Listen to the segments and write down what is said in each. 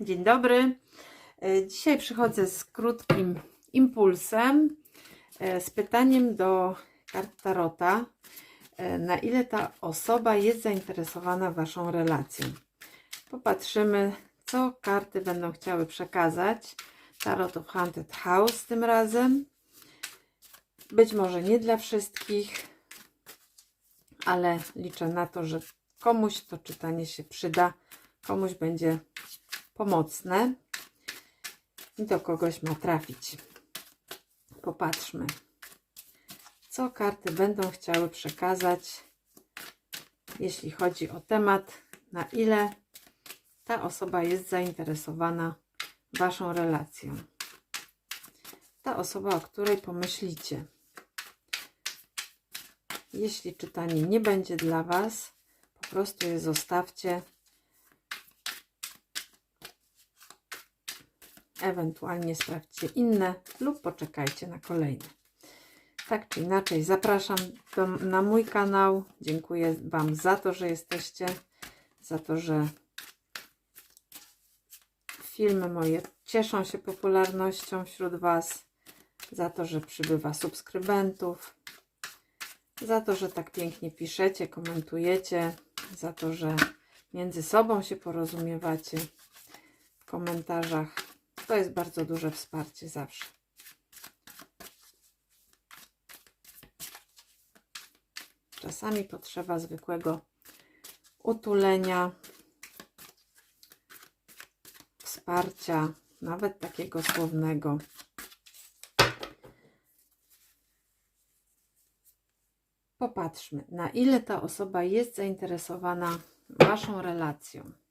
Dzień dobry. E, Dzisiaj przychodzę z krótkim impulsem, e, z pytaniem do kart Tarota, e, na ile ta osoba jest zainteresowana Waszą relacją. Popatrzymy, co karty będą chciały przekazać. Tarot of Haunted House tym razem. Być może nie dla wszystkich, ale liczę na to, że komuś to czytanie się przyda, komuś będzie pomocne i do kogoś ma trafić. Popatrzmy, co karty będą chciały przekazać, jeśli chodzi o temat, na ile ta osoba jest zainteresowana Waszą relacją. Ta osoba, o której pomyślicie. Jeśli czytanie nie będzie dla Was, po prostu je zostawcie. Ewentualnie sprawdźcie inne lub poczekajcie na kolejne. Tak czy inaczej, zapraszam do, na mój kanał. Dziękuję Wam za to, że jesteście, za to, że filmy moje cieszą się popularnością wśród Was, za to, że przybywa subskrybentów, za to, że tak pięknie piszecie, komentujecie, za to, że między sobą się porozumiewacie w komentarzach. To jest bardzo duże wsparcie zawsze. Czasami potrzeba zwykłego utulenia, wsparcia, nawet takiego słownego. Popatrzmy, na ile ta osoba jest zainteresowana Waszą relacją.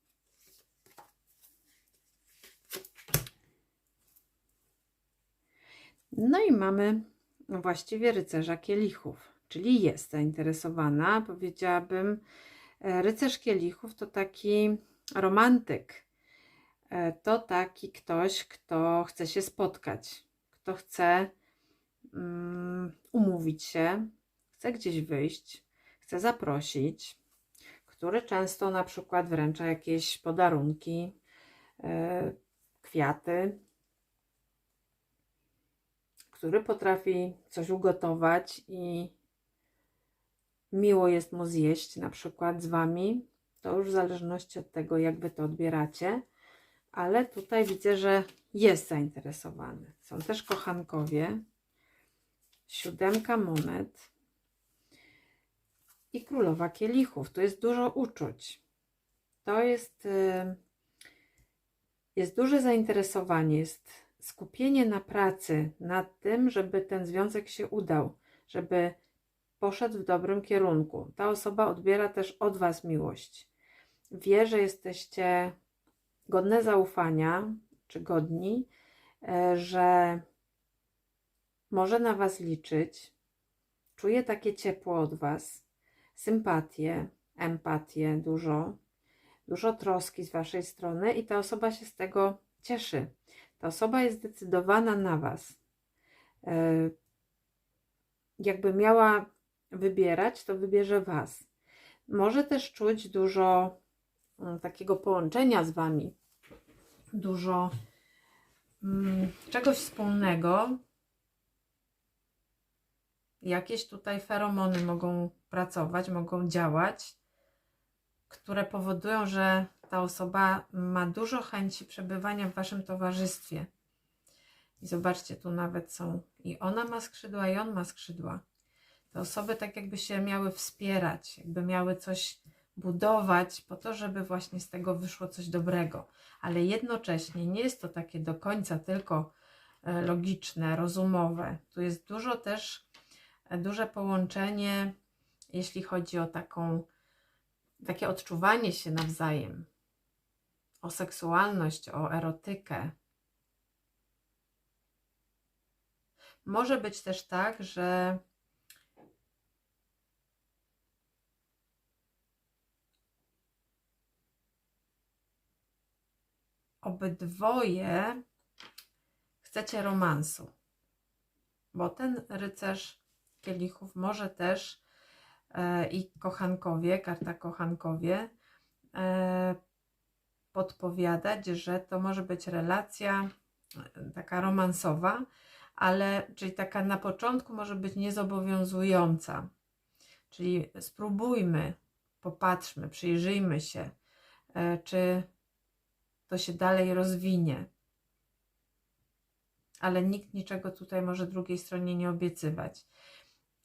No i mamy właściwie rycerza kielichów, czyli jest zainteresowana. Powiedziałabym, e, rycerz kielichów to taki romantyk. E, To taki ktoś, kto chce się spotkać, kto chce um, umówić się, chce gdzieś wyjść, chce zaprosić, który często na przykład wręcza jakieś podarunki, e, kwiaty, który potrafi coś ugotować i miło jest mu zjeść, na przykład z Wami. To już w zależności od tego, jak Wy to odbieracie. Ale tutaj widzę, że jest zainteresowany. Są też kochankowie. Siódemka monet. I królowa kielichów. Tu jest dużo uczuć. To jest, y, jest duże zainteresowanie, jest skupienie na pracy, nad tym, żeby ten związek się udał, żeby poszedł w dobrym kierunku. Ta osoba odbiera też od Was miłość. Wie, że jesteście godne zaufania, czy godni, e, że może na Was liczyć, czuje takie ciepło od Was, sympatię, empatię dużo, dużo troski z Waszej strony i ta osoba się z tego cieszy. Ta osoba jest zdecydowana na Was. E, Jakby miała wybierać, to wybierze Was. Może też czuć dużo mm, takiego połączenia z Wami, dużo mm, czegoś wspólnego. Jakieś tutaj feromony mogą pracować, mogą działać, które powodują, że ta osoba ma dużo chęci przebywania w Waszym towarzystwie. I zobaczcie, tu nawet są i ona ma skrzydła, i on ma skrzydła. Te osoby tak jakby się miały wspierać, jakby miały coś budować po to, żeby właśnie z tego wyszło coś dobrego. Ale jednocześnie nie jest to takie do końca tylko e, logiczne, rozumowe. Tu jest dużo też, e, duże połączenie, jeśli chodzi o taką, takie odczuwanie się nawzajem, o seksualność, o erotykę. Może być też tak, że obydwoje chcecie romansu, bo ten rycerz kielichów może też e, i kochankowie, karta kochankowie, e, podpowiadać, że to może być relacja e, taka romansowa, ale czyli taka na początku może być niezobowiązująca. Czyli spróbujmy, popatrzmy, przyjrzyjmy się, e, czy to się dalej rozwinie. Ale nikt niczego tutaj może drugiej stronie nie obiecywać.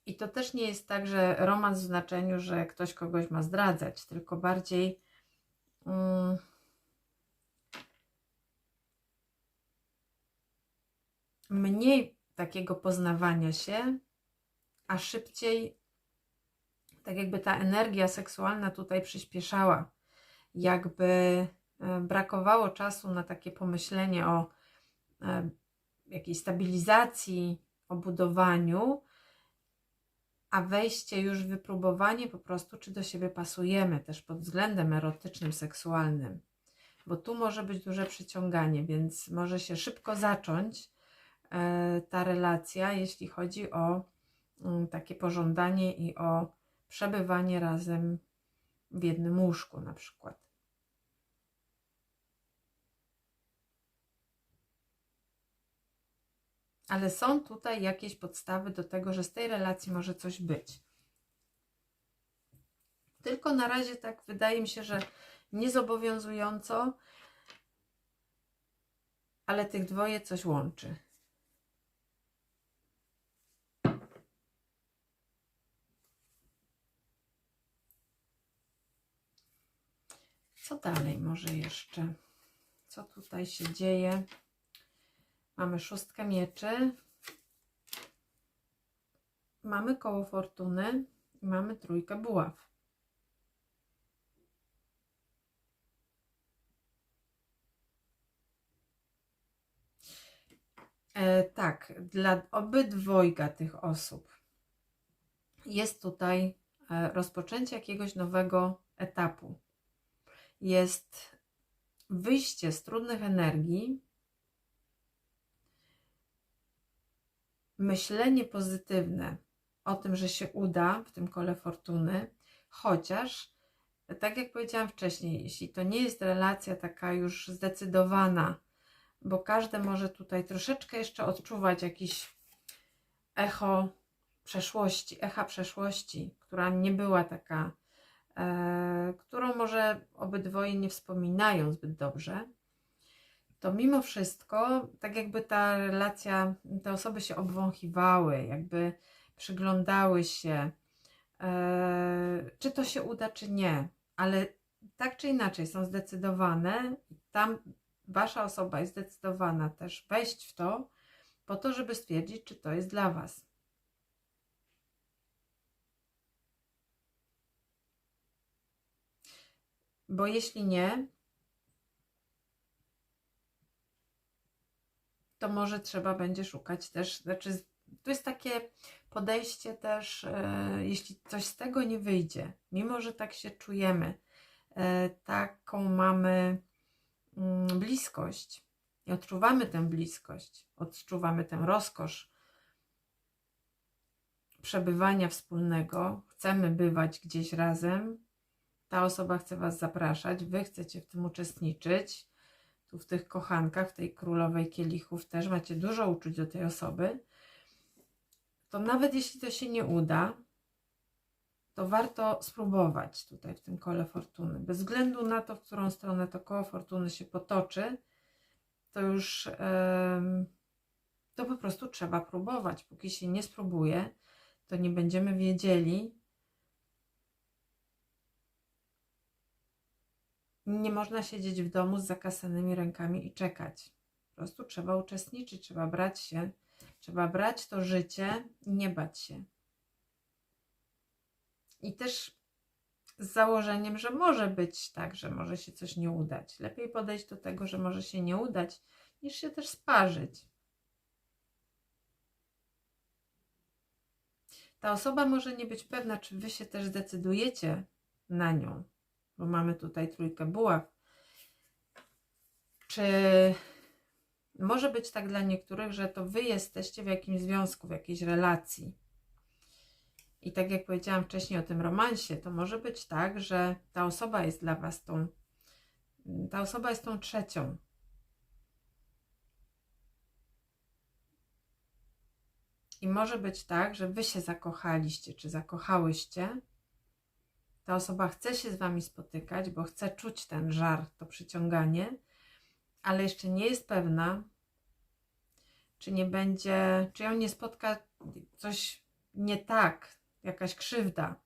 I to też nie jest tak, że romans w znaczeniu, że ktoś kogoś ma zdradzać, tylko bardziej. Mm, mniej takiego poznawania się, a szybciej, tak jakby ta energia seksualna tutaj przyspieszała, jakby e, brakowało czasu na takie pomyślenie o e, jakiejś stabilizacji, o budowaniu, a wejście już wypróbowanie po prostu, czy do siebie pasujemy, też pod względem erotycznym, seksualnym. Bo tu może być duże przyciąganie, więc może się szybko zacząć ta relacja, jeśli chodzi o mm, takie pożądanie i o przebywanie razem w jednym łóżku na przykład. ale są tutaj jakieś podstawy do tego, że z tej relacji może coś być. Tylko na razie tak wydaje mi się, że niezobowiązująco, ale tych dwoje coś łączy. Co dalej może jeszcze? Co tutaj się dzieje? Mamy szóstkę mieczy. Mamy koło fortuny i mamy trójkę buław. E, tak, dla obydwojga tych osób jest tutaj e, rozpoczęcie jakiegoś nowego etapu. Jest wyjście z trudnych energii, myślenie pozytywne o tym, że się uda w tym kole fortuny, chociaż, tak jak powiedziałam wcześniej, jeśli to nie jest relacja taka już zdecydowana, bo każdy może tutaj troszeczkę jeszcze odczuwać jakiś echo przeszłości, echa przeszłości, która nie była taka, którą może obydwoje nie wspominają zbyt dobrze, to mimo wszystko, tak jakby ta relacja, te osoby się obwąchiwały, jakby przyglądały się, e, czy to się uda, czy nie, ale tak czy inaczej są zdecydowane, tam wasza osoba jest zdecydowana też wejść w to, po to, żeby stwierdzić, czy to jest dla was. Bo jeśli nie, to może trzeba będzie szukać też, znaczy to jest takie podejście też, e, jeśli coś z tego nie wyjdzie, mimo że tak się czujemy, e, taką mamy mm, bliskość i odczuwamy tę bliskość, odczuwamy tę rozkosz przebywania wspólnego, chcemy bywać gdzieś razem, ta osoba chce Was zapraszać, Wy chcecie w tym uczestniczyć, tu w tych kochankach, w tej królowej kielichów też macie dużo uczuć do tej osoby, to nawet jeśli to się nie uda, to warto spróbować tutaj w tym kole fortuny. Bez względu na to, w którą stronę to koło fortuny się potoczy, to już yy, to po prostu trzeba próbować. Póki się nie spróbuje, to nie będziemy wiedzieli, Nie można siedzieć w domu z zakasanymi rękami i czekać. Po prostu trzeba uczestniczyć, trzeba brać się, trzeba brać to życie i nie bać się. I też z założeniem, że może być tak, że może się coś nie udać. Lepiej podejść do tego, że może się nie udać, niż się też sparzyć. Ta osoba może nie być pewna, czy wy się też zdecydujecie na nią, bo mamy tutaj trójkę buław. Czy może być tak dla niektórych, że to wy jesteście w jakimś związku, w jakiejś relacji? I tak jak powiedziałam wcześniej o tym romansie, to może być tak, że ta osoba jest dla was tą Ta osoba jest tą trzecią. I może być tak, że wy się zakochaliście, czy zakochałyście. Ta osoba chce się z wami spotykać, bo chce czuć ten żar, to przyciąganie, ale jeszcze nie jest pewna, czy nie będzie, czy ją nie spotka coś nie tak, jakaś krzywda.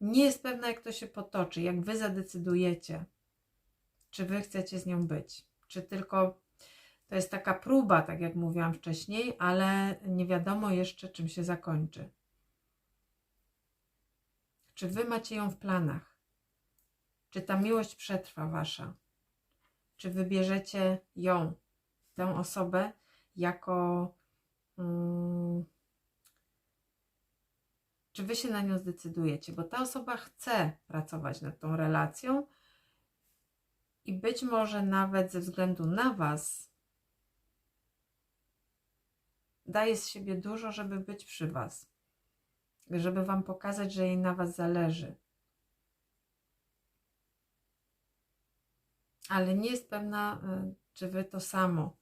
Nie jest pewna, jak to się potoczy, jak wy zadecydujecie, czy wy chcecie z nią być, czy tylko to jest taka próba, tak jak mówiłam wcześniej, ale nie wiadomo jeszcze, czym się zakończy. Czy wy macie ją w planach? Czy ta miłość przetrwa wasza? Czy wybierzecie ją, tę osobę, jako. Mm, czy wy się na nią zdecydujecie? Bo ta osoba chce pracować nad tą relacją i być może nawet ze względu na was daje z siebie dużo, żeby być przy was, żeby wam pokazać, że jej na was zależy. Ale nie jest pewna, y, czy wy to samo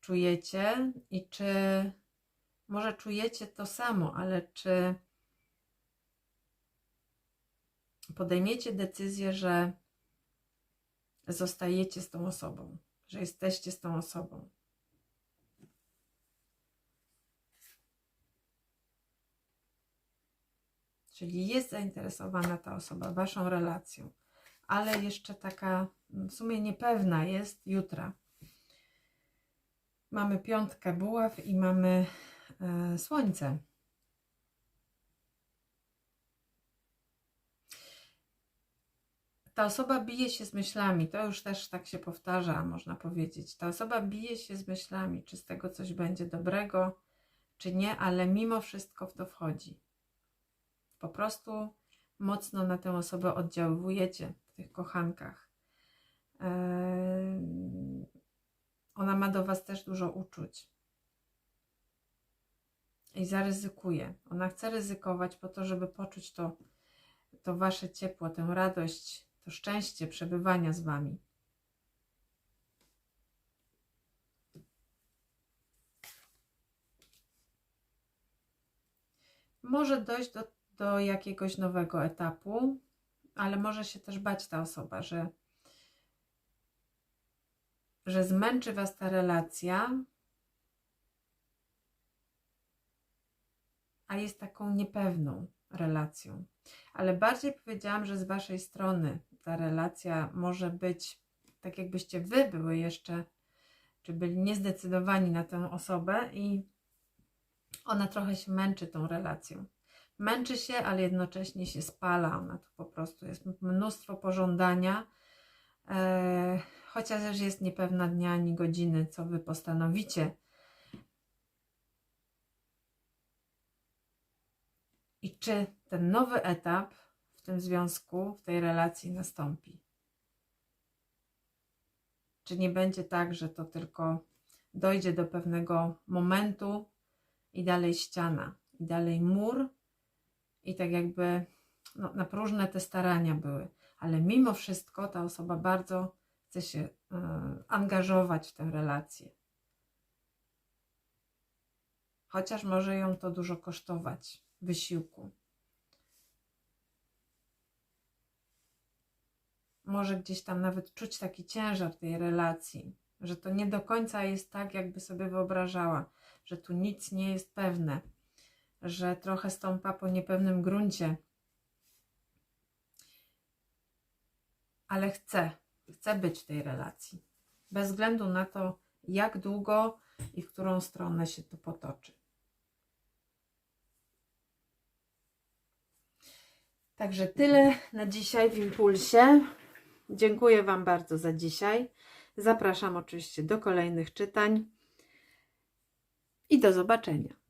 czujecie i czy może czujecie to samo, ale czy podejmiecie decyzję, że zostajecie z tą osobą, że jesteście z tą osobą. Czyli jest zainteresowana ta osoba waszą relacją, ale jeszcze taka w sumie niepewna jest jutra. Mamy piątkę buław i mamy e, słońce. Ta osoba bije się z myślami, to już też tak się powtarza, można powiedzieć. Ta osoba bije się z myślami, czy z tego coś będzie dobrego, czy nie, ale mimo wszystko w to wchodzi. Po prostu mocno na tę osobę oddziaływujecie w tych kochankach. Ona ma do Was też dużo uczuć. I zaryzykuje. Ona chce ryzykować po to, żeby poczuć to, to Wasze ciepło, tę radość, to szczęście przebywania z Wami. Może dojść do, do jakiegoś nowego etapu, ale może się też bać ta osoba, że że zmęczy Was ta relacja, a jest taką niepewną relacją. Ale bardziej powiedziałam, że z Waszej strony ta relacja może być tak, jakbyście Wy były jeszcze, czy byli niezdecydowani na tę osobę i ona trochę się męczy tą relacją. Męczy się, ale jednocześnie się spala. Ona tu po prostu jest mnóstwo pożądania. Eee, chociaż jest niepewna dnia ani godziny, co wy postanowicie. I czy ten nowy etap w tym związku, w tej relacji nastąpi? Czy nie będzie tak, że to tylko dojdzie do pewnego momentu i dalej ściana, i dalej mur, i tak jakby no, na próżne te starania były, ale mimo wszystko ta osoba bardzo chce się e, angażować w tę relację. Chociaż może ją to dużo kosztować wysiłku. Może gdzieś tam nawet czuć taki ciężar tej relacji, że to nie do końca jest tak, jakby sobie wyobrażała, że tu nic nie jest pewne, że trochę stąpa po niepewnym gruncie. Ale chce, chcę być w tej relacji. Bez względu na to, jak długo i w którą stronę się to potoczy. Także tyle na dzisiaj w impulsie. Dziękuję Wam bardzo za dzisiaj. Zapraszam oczywiście do kolejnych czytań i do zobaczenia.